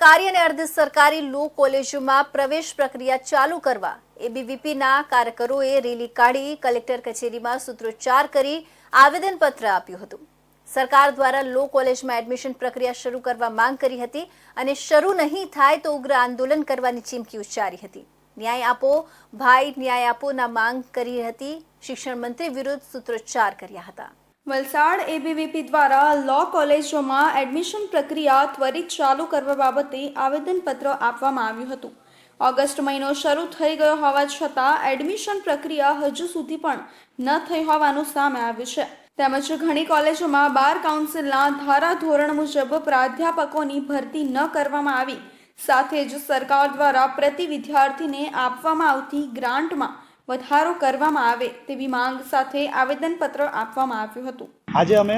સરકારી અને અર્ધ સરકારી લો કોલેજોમાં પ્રવેશ પ્રક્રિયા ચાલુ કરવા એબીવીપીના કાર્યકરોએ રેલી કાઢી કલેક્ટર કચેરીમાં સૂત્રોચ્ચાર કરી આવેદનપત્ર આપ્યું હતું. સરકાર દ્વારા લો કોલેજમાં એડમિશન પ્રક્રિયા શરૂ કરવા માંગ કરી હતી અને શરૂ નહીં થાય તો ઉગ્ર આંદોલન કરવાની ચીમકી ઉચ્ચારી હતી. ન્યાય આપો, ભાઈ ન્યાય આપોના માંગ કરી હતી. શિક્ષણ મંત્રી વિરુદ્ધ સૂત્રોચ્ચાર કર્યા હતા. વલસાડ એબીવીપી દ્વારા લો કોલેજોમાં એડમિશન પ્રક્રિયા ત્વરિત ચાલુ કરવા બાબતે આવેદનપત્ર આપવામાં આવ્યું હતું. ઓગસ્ટ મહિનો શરૂ થઈ ગયો હોવા છતાં એડમિશન પ્રક્રિયા હજુ સુધી પણ ન થઈ હોવાનું સામે આવ્યું છે. તેમજ ઘણી કોલેજોમાં બાર કાઉન્સિલના ધારા ધોરણ મુજબ પ્રાધ્યાપકોની ભરતી ન કરવામાં આવી. સાથે જ સરકાર દ્વારા પ્રતિ વિદ્યાર્થીને આપવામાં આવતી ગ્રાન્ટમાં વધારો કરવામાં આવે તેવી માંગ સાથે આવેદનપત્ર આપવામાં આવ્યું હતું. આજે અમે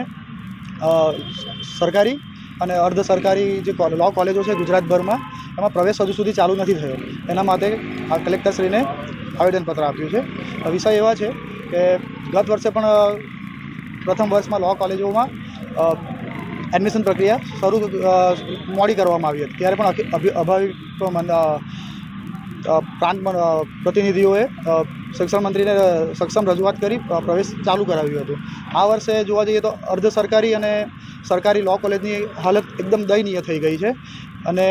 સરકારી અને અર્ધ સરકારી જે લો કોલેજો છે ગુજરાતભરમાં, એમાં પ્રવેશ હજુ સુધી ચાલુ નથી થયો. એના માટે આ કલેક્ટરશ્રીને આવેદનપત્ર આપ્યું છે. વિષય એવા છે કે ગત વર્ષે પણ પ્રથમ વર્ષમાં લો કોલેજોમાં એડમિશન પ્રક્રિયા શરૂ મોડી કરવામાં આવી હતી. ત્યારે પણ અભાવિક પ્રાંત પ્રતિનિધિઓએ શિક્ષણ મંત્રીને સક્ષમ રજૂઆત કરી પ્રવેશ ચાલુ કરાવ્યું હતું. આ વર્ષે જોવા જઈએ તો અર્ધ સરકારી અને સરકારી લો કોલેજની હાલત એકદમ દયનીય થઈ ગઈ છે અને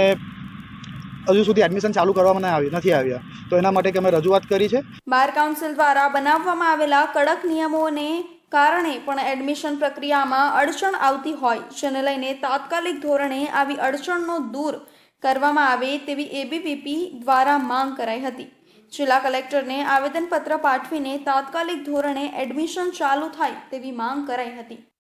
હજુ સુધી એડમિશન ચાલુ કરવામાં આવી નથી આવ્યા. તો એના માટે કે અમે રજૂઆત કરી છે. બાર કાઉન્સિલ દ્વારા બનાવવામાં આવેલા કડક નિયમોને કારણે પણ એડમિશન પ્રક્રિયામાં અડચણ આવતી હોય, જેને લઈને તાત્કાલિક ધોરણે આવી અડચણનો દૂર કરવામાં આવે તેવી એબીવીપી દ્વારા માંગ કરાઈ હતી. જિલ્લા કલેક્ટરને આવેદનપત્ર પાઠવીને તાત્કાલિક ધોરણે એડમિશન ચાલુ થાય તેવી માંગ કરાઈ હતી.